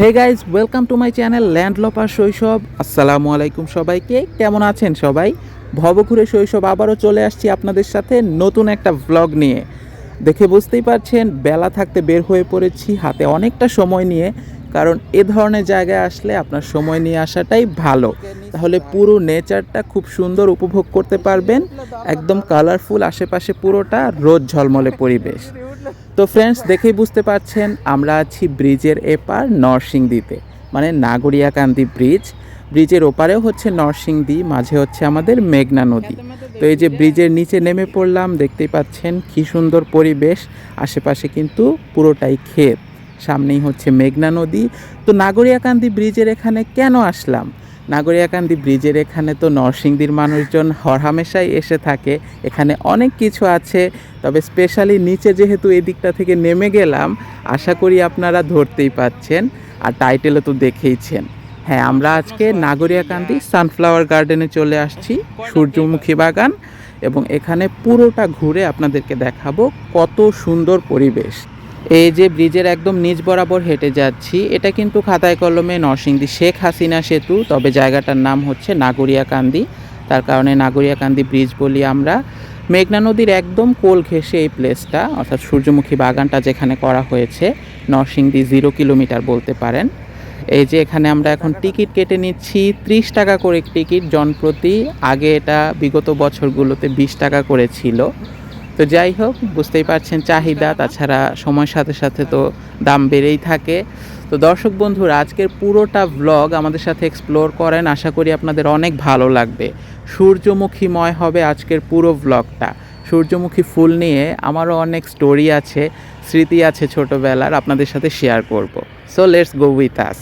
Hey guys welcome to my channel land লপার শৈশব আসসালামু আলাইকুম সবাইকে। কেমন আছেন সবাই? ভবঘুরে শৈশব আবারও চলে আসছি আপনাদের সাথে নতুন একটা ভ্লগ নিয়ে। দেখে বুঝতেই পারছেন, বেলা থাকতে বের হয়ে পড়েছি হাতে অনেকটা সময় নিয়ে, কারণ এ ধরনের জায়গায় আসলে আপনার সময় নিয়ে আসাটাই ভালো। তাহলে পুরো নেচারটা খুব সুন্দর উপভোগ করতে পারবেন। একদম কালারফুল আশেপাশে পুরোটা রোদ ঝলমলে পরিবেশ। তো ফ্রেন্ডস দেখেই বুঝতে পারছেন আমরা আছি ব্রিজের এপার নরসিংদীতে মানে নাগরিয়াকান্দি ব্রিজ। ব্রিজের ওপারেও হচ্ছে নরসিংদী মাঝে হচ্ছে আমাদের মেঘনা নদী। তো এই যে ব্রিজের নিচে নেমে পড়লাম দেখতেই পাচ্ছেন কি সুন্দর পরিবেশ। আশেপাশে কিন্তু পুরোটাই ক্ষেত সামনেই হচ্ছে মেঘনা নদী। তো নাগরিয়াকান্দি ব্রিজের এখানে কেন আসলাম? নাগরিয়াকান্দি ব্রিজের এখানে তো নরসিংদীর মানুষজন হরহামেশাই এসে থাকে। এখানে অনেক কিছু আছে, তবে স্পেশালি নিচে যেহেতু এই দিকটা থেকে নেমে গেলাম, আশা করি আপনারা ধরতেই পাচ্ছেন আর টাইটেলে তো দেখেইছেন। হ্যাঁ আমরা আজকে নাগরিয়াকান্দি সানফ্লাওয়ার গার্ডেনে চলে আসছি, সূর্যমুখী বাগান, এবং এখানে পুরোটা ঘুরে আপনাদেরকে দেখাবো কত সুন্দর পরিবেশ। এই যে ব্রিজের একদম নিচ বরাবর হেঁটে যাচ্ছি, এটা কিন্তু খাতায় কলমে নরসিংদী শেখ হাসিনা সেতু, তবে জায়গাটার নাম হচ্ছে নাগরিয়াকান্দি। তার কারণে নাগরিয়াকান্দি ব্রিজ বলি আমরা। মেঘনা নদীর একদম কোল ঘেঁষে এই প্লেসটা অর্থাৎ সূর্যমুখী বাগানটা যেখানে করা হয়েছে, নরসিংদী জিরো কিলোমিটার বলতে পারেন। এই যে এখানে আমরা এখন টিকিট কেটে নিচ্ছি, ত্রিশ টাকা করে টিকিট জনপ্রতি আগে এটা বিগত বছরগুলোতে বিশ টাকা করে ছিল। তো যাই হোক, বুঝতেই পারছেন চাহিদা, তাছাড়া সময়ের সাথে সাথে তো দাম বেড়েই থাকে। তো দর্শক বন্ধুরা, আজকের পুরোটা ব্লগ আমাদের সাথে এক্সপ্লোর করেন। আশা করি আপনাদের অনেক ভালো লাগবে। সূর্যমুখীময় হবে আজকের পুরো ব্লগটা সূর্যমুখী ফুল নিয়ে আমারও অনেক স্টোরি আছে, স্মৃতি আছে ছোটোবেলার, আপনাদের সাথে শেয়ার করব। So let's go with us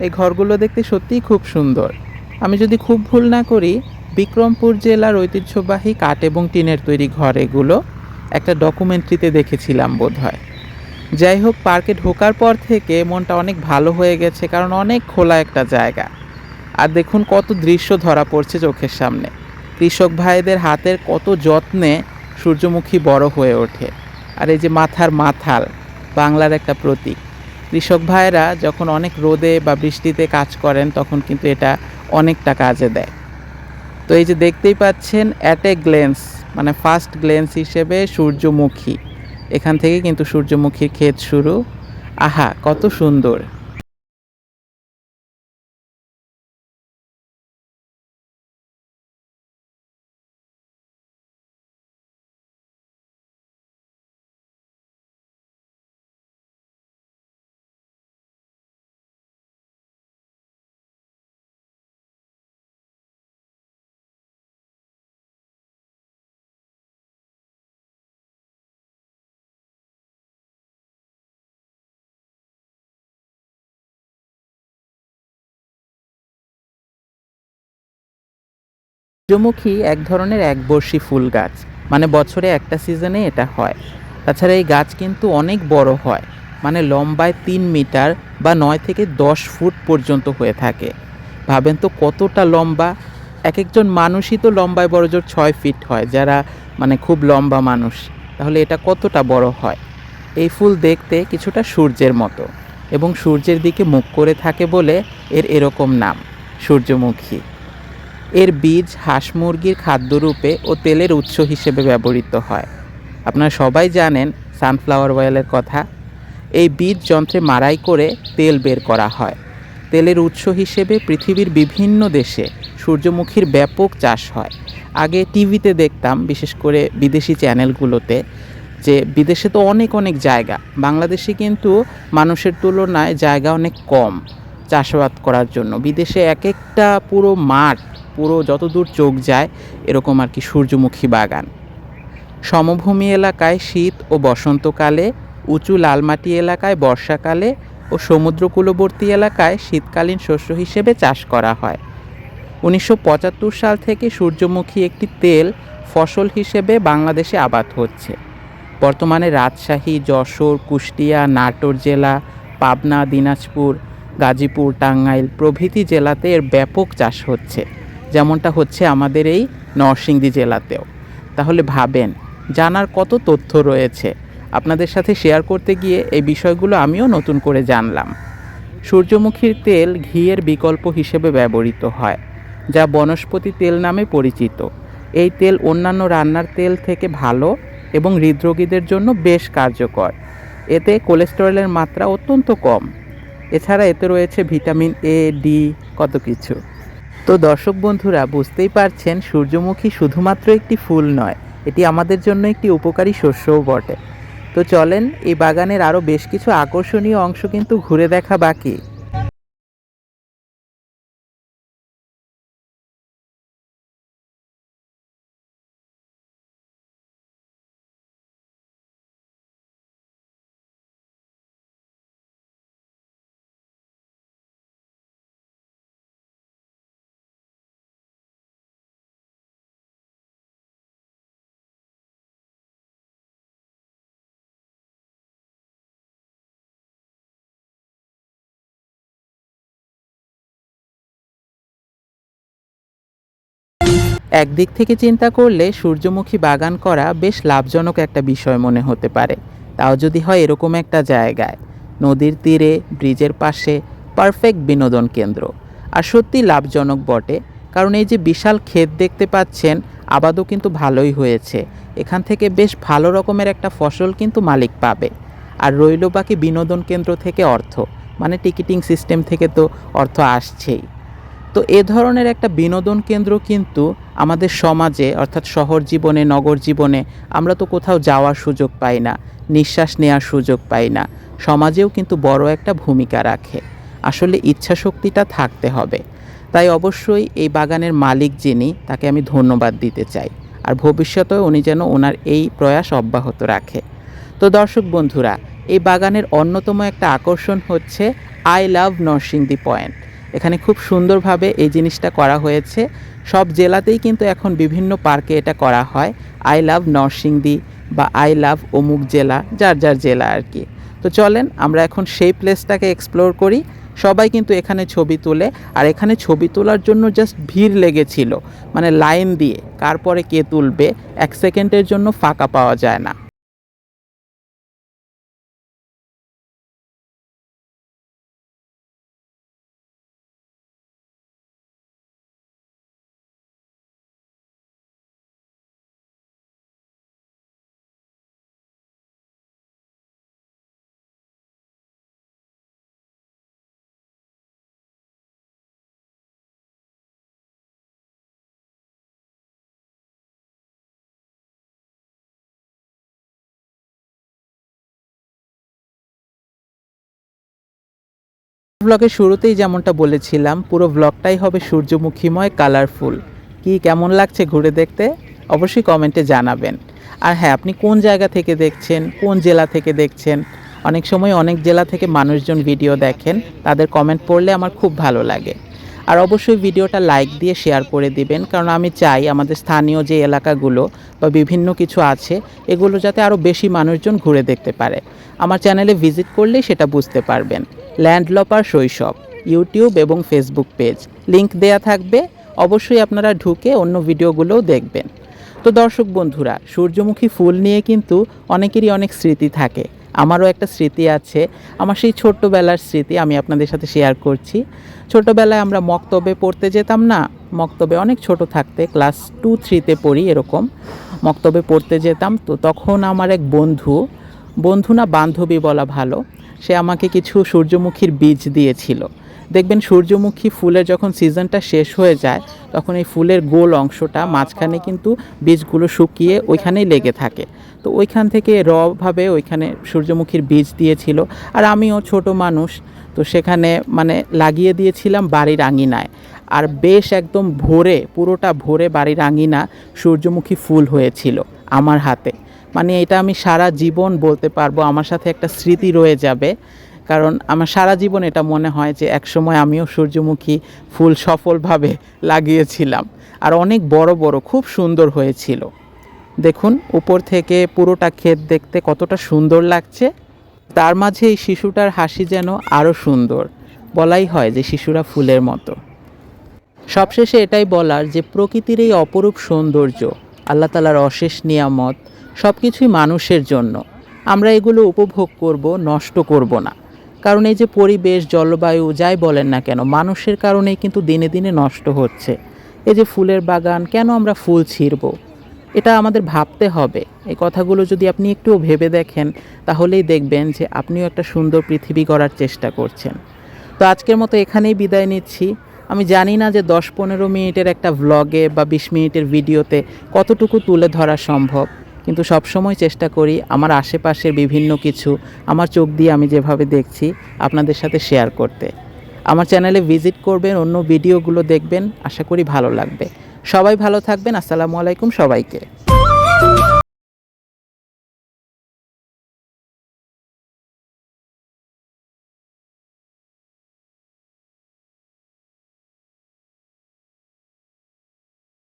এই ঘরগুলো দেখতে সত্যিই খুব সুন্দর। আমি যদি খুব ভুল না করি, বিক্রমপুর জেলার ঐতিহ্যবাহী কাঠ এবং টিনের তৈরি ঘর এগুলো একটা ডকুমেন্টারিতে দেখেছিলাম বোধ হয় যাই হোক, পার্কে ঢোকার পর থেকে মনটা অনেক ভালো হয়ে গেছে কারণ অনেক খোলা একটা জায়গা। আর দেখুন কত দৃশ্য ধরা পড়ছে চোখের সামনে। কৃষক ভাইদের হাতের কত যত্নে সূর্যমুখী বড় হয়ে ওঠে। আর এই যে মাথার মাথাল, বাংলার একটা প্রতীক। কৃষক ভাইয়েরা যখন অনেক রোদে বা বৃষ্টিতে কাজ করেন, তখন কিন্তু এটা অনেকটা কাজে দেয়। তো এই যে দেখতেই পাচ্ছেন অ্যাট এ গ্লেন্স মানে ফার্স্ট গ্লেন্স হিসেবে সূর্যমুখী। এখান থেকে কিন্তু সূর্যমুখীর ক্ষেত শুরু। আহা, কত সুন্দর! সূর্যমুখী এক ধরনের একবর্ষী ফুল গাছ। মানে বছরে একটা সিজনে এটা হয়। তাছাড়া এই গাছ কিন্তু অনেক বড় হয়। মানে লম্বায় তিন মিটার বা নয় থেকে দশ ফুট পর্যন্ত হয়ে থাকে। ভাবেন তো কতটা লম্বা? এক একজন মানুষই তো লম্বায় বড় জোর ছয় ফিট হয়, যারা মানে খুব লম্বা মানুষ। তাহলে এটা কতটা বড় হয়? এই ফুল দেখতে কিছুটা সূর্যের মতো এবং সূর্যের দিকে মুখ করে থাকে বলে এর এরকম নাম, সূর্যমুখী। এর বীজ হাঁস মুরগির খাদ্যরূপে ও তেলের উৎস হিসেবে ব্যবহৃত হয়। আপনারা সবাই জানেন সানফ্লাওয়ার অয়েলের কথা। এই বীজ যন্ত্রে মাড়াই করে তেল বের করা হয়। তেলের উৎস হিসেবে পৃথিবীর বিভিন্ন দেশে সূর্যমুখীর ব্যাপক চাষ হয়। আগে টিভিতে দেখতাম, বিশেষ করে বিদেশি চ্যানেলগুলোতে, যে বিদেশে তো অনেক অনেক জায়গা। বাংলাদেশে কিন্তু মানুষের তুলনায় জায়গা অনেক কম চাষাবাদ করার জন্য। বিদেশে এক একটা পুরো মাঠ পুরো যতদূর চোখ যায়, এরকম আর কি সূর্যমুখী বাগান। সমভূমি এলাকায় শীত ও বসন্তকালে, উঁচু লালমাটি এলাকায় বর্ষাকালে ও সমুদ্রকূলবর্তী এলাকায় শীতকালীন শস্য হিসেবে চাষ করা হয়। উনিশশো পঁচাত্তর সাল থেকে সূর্যমুখী একটি তেল ফসল হিসেবে বাংলাদেশে আবাদ হচ্ছে। বর্তমানে রাজশাহী, যশোর, কুষ্টিয়া, নাটোর জেলা, পাবনা, দিনাজপুর, গাজীপুর, টাঙ্গাইল প্রভৃতি জেলাতে এর ব্যাপক চাষ হচ্ছে। যেমনটা হচ্ছে আমাদের এই নরসিংদী জেলাতেও। তাহলে ভাবেন, জানার কত তথ্য রয়েছে? আপনাদের সাথে শেয়ার করতে গিয়ে এই বিষয়গুলো আমিও নতুন করে জানলাম। সূর্যমুখীর তেল ঘিয়ের বিকল্প হিসেবে ব্যবহৃত হয়, যা বনস্পতি তেল নামে পরিচিত। এই তেল অন্যান্য রান্নার তেল থেকে ভালো এবং হৃদরোগীদের জন্য বেশ কার্যকর। এতে কোলেস্টেরলের মাত্রা অত্যন্ত কম। এছাড়া এতে রয়েছে ভিটামিন এ ডি কত কিছু। তো দর্শক বন্ধুরা, বুঝতেই পারছেন, সূর্যমুখী শুধুমাত্র একটি ফুল নয়, এটি আমাদের জন্য একটি উপকারী শস্যও বটে। তো চলেন, এই বাগানের আরও বেশ কিছু আকর্ষণীয় অংশ কিন্তু ঘুরে দেখা বাকি। একদিক থেকে চিন্তা করলে সূর্যমুখী বাগান করা বেশ লাভজনক একটা বিষয় মনে হতে পারে। তাও যদি হয় এরকম একটা জায়গায়। নদীর তীরে, ব্রিজের পাশে, পারফেক্ট বিনোদন কেন্দ্র। আর সত্যি লাভজনক বটে, কারণ এই যে বিশাল ক্ষেত দেখতে পাচ্ছেন, আবাদও কিন্তু ভালোই হয়েছে। এখান থেকে বেশ ভালো রকমের একটা ফসল কিন্তু মালিক পাবে। আর রইল বাকি বিনোদন কেন্দ্র থেকে অর্থ মানে টিকিটিং সিস্টেম থেকে তো অর্থ আসছেই। তো এ ধরনের একটা বিনোদন কেন্দ্র কিন্তু আমাদের সমাজে, অর্থাৎ শহর জীবনে, নগর জীবনে, আমরা তো কোথাও যাওয়ার সুযোগ পাই না, নিঃশ্বাস নেওয়ার সুযোগ পাই না। সমাজেও কিন্তু বড় একটা ভূমিকা রাখে। আসলে ইচ্ছা শক্তিটা থাকতে হবে। তাই অবশ্যই এই বাগানের মালিক যিনি, তাকে আমি ধন্যবাদ দিতে চাই। আর ভবিষ্যতেও উনি যেন ওনার এই প্রয়াস অব্যাহত রাখে। তো দর্শক বন্ধুরা, এই বাগানের অন্যতম একটা আকর্ষণ হচ্ছে আই লাভ নরসিংদী পয়েন্ট এখানে খুব সুন্দরভাবে এই জিনিসটা করা হয়েছে। সব জেলাতেই কিন্তু এখন বিভিন্ন পার্কে এটা করা হয়। আই লাভ নরসিংদী বা আই লাভ অমুক জেলা, যার যার জেলা আর কি। তো চলেন, আমরা এখন সেই প্লেসটাকে এক্সপ্লোর করি। সবাই কিন্তু এখানে ছবি তোলে। আর এখানে ছবি তোলার জন্য জাস্ট ভিড় লেগেছিল। মানে লাইন দিয়ে, কার পরে কে তুলবে, এক সেকেন্ডের জন্য ফাঁকা পাওয়া যায় না। ব্লগের শুরুতেই যেমনটা বলেছিলাম, পুরো ব্লগটাই হবে সূর্যমুখীময়, কালারফুল। কি কেমন লাগছে ঘুরে দেখতে? অবশ্যই কমেন্টে জানাবেন। আর হ্যাঁ আপনি কোন জায়গা থেকে দেখছেন, কোন জেলা থেকে দেখছেন? অনেক সময় অনেক জেলা থেকে মানুষজন ভিডিও দেখেন, তাদের কমেন্ট পড়লে আমার খুব ভালো লাগে। আর অবশ্যই ভিডিওটা লাইক দিয়ে শেয়ার করে দিবেন, কারণ আমি চাই আমাদের স্থানীয় যে এলাকাগুলো বা বিভিন্ন কিছু আছে, এগুলো যাতে আরও বেশি মানুষজন ঘুরে দেখতে পারে। আমার চ্যানেলে ভিজিট করলেই সেটা বুঝতে পারবেন। ল্যান্ডলপার শৈশব, ইউটিউব এবং ফেসবুক পেজ। লিংক দেয়া থাকবে। অবশ্যই আপনারা ঢুকে অন্য ভিডিওগুলোও দেখবেন। তো দর্শক বন্ধুরা, সূর্যমুখী ফুল নিয়ে কিন্তু অনেকেরই অনেক স্মৃতি থাকে। আমারও একটা স্মৃতি আছে। আমার সেই ছোট্টবেলার স্মৃতি আমি আপনাদের সাথে শেয়ার করছি। ছোটোবেলায় আমরা মক্তবে পড়তে যেতাম না। মক্তবে অনেক ছোট থাকতে ক্লাস টু থ্রিতে পড়ি এরকম। মক্তবে পড়তে যেতাম। তো তখন আমার এক বন্ধু বন্ধু না বান্ধবী বলা ভালো সে আমাকে কিছু সূর্যমুখীর বীজ দিয়েছিল। দেখবেন সূর্যমুখী ফুলের যখন সিজনটা শেষ হয়ে যায়, তখন এই ফুলের গোল অংশটা মাঝখানে কিন্তু বীজগুলো শুকিয়ে ওইখানেই লেগে থাকে। তো ওইখান থেকে রভাবে ওইখানে সূর্যমুখীর বীজ দিয়েছিল। আর আমিও ছোট মানুষ, তো সেখানে মানে লাগিয়ে দিয়েছিলাম বাড়ির আঙিনায়। আর বেশ একদম ভোরে, পুরোটা ভোরে বাড়ির আঙিনা সূর্যমুখী ফুল হয়েছিল আমার হাতে। মানে এটা আমি সারা জীবন বলতে পারব, আমার সাথে একটা স্মৃতি রয়ে যাবে। কারণ আমার সারা জীবন এটা মনে হয় যে একসময় আমিও সূর্যমুখী ফুল সফলভাবে লাগিয়েছিলাম। আর অনেক বড় বড়, খুব সুন্দর হয়েছিল। দেখুন, উপর থেকে পুরোটা ক্ষেত দেখতে কতটা সুন্দর লাগছে। তার মাঝে এই শিশুটার হাসি যেন আরও সুন্দর। বলাই হয় যে শিশুরা ফুলের মতো। সবশেষে এটাই বলার যে প্রকৃতির এই অপরূপ সৌন্দর্য, আল্লাহ তালার অশেষ নিয়ামত সব কিছুই মানুষের জন্য। আমরা এগুলো উপভোগ করব, নষ্ট করব না। কারণ এই যে পরিবেশ, জলবায়ু, যাই বলেন না কেন, মানুষের কারণেই কিন্তু দিনে দিনে নষ্ট হচ্ছে। এই যে ফুলের বাগান, কেন আমরা ফুল ছিঁড়ব? এটা আমাদের ভাবতে হবে। এই কথাগুলো যদি আপনি একটু ভেবে দেখেন, তাহলেই দেখবেন যে আপনিও একটা সুন্দর পৃথিবী গড়ার চেষ্টা করছেন। তো আজকের মতো এখানেই বিদায় নিচ্ছি। আমি জানি না যে দশ পনেরো মিনিটের একটা ভ্লগে বা বিশ মিনিটের ভিডিওতে কতটুকু তুলে ধরা সম্ভব। কিন্তু সবসময় চেষ্টা করি আমার আশেপাশের বিভিন্ন কিছু, আমার চোখ দিয়ে আমি যেভাবে দেখছি আপনাদের সাথে শেয়ার করতে। আমার চ্যানেলে ভিজিট করবেন, অন্য ভিডিওগুলো দেখবেন, আশা করি ভালো লাগবে। সবাই ভালো থাকবেন, আসসালামু আলাইকুম সবাইকে।